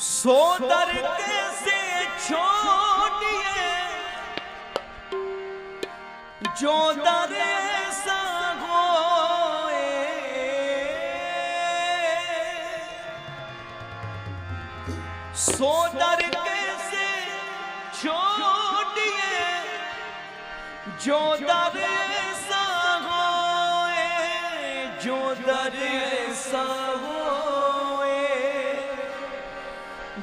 सो दर कैसे छोड़िए जो दर सो दर कैसे छोड़िए जो दर सा होए जो दर सा होए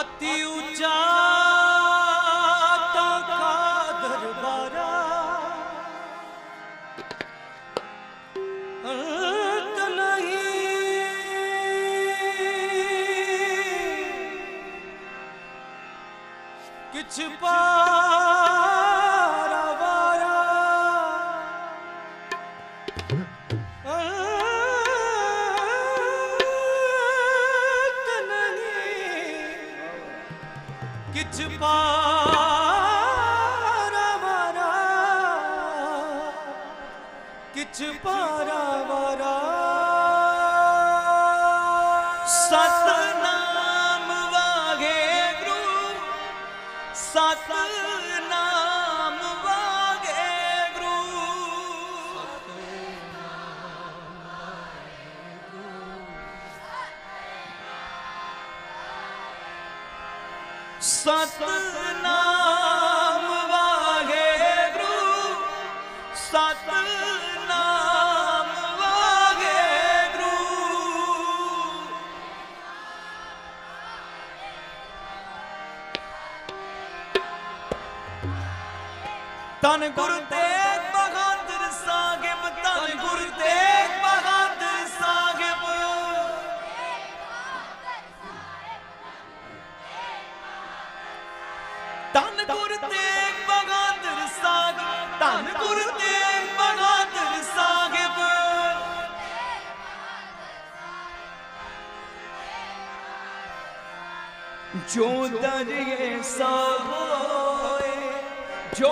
ஆத்தி ਧੰਨ ਗੁਰੂ ਤੇਗ ਬਹਾਦਰ ਸਾਹਿਬ ਧੰਨ ਗੁਰੂ ਤੇਗ ਬਹਾਦਰ ਸਾਹਿਬ। ਧੰਨ ਗੁਰ ਤੇਗ ਬਹਾਦਰ ਸਾਹਿਬ ਧੰਨ ਗੁਰੂ ਤੇਗ ਬਹਾਦਰ ਸਾਹਿਬ। ਜੋ ਦਰਿਏ ਸਾਬੋਏ ਜੋ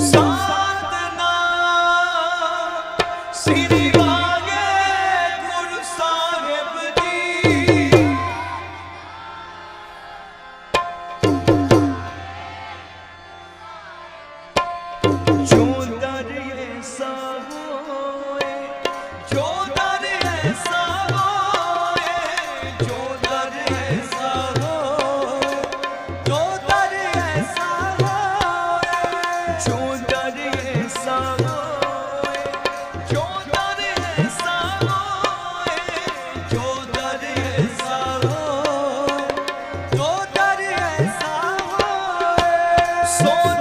song. soul.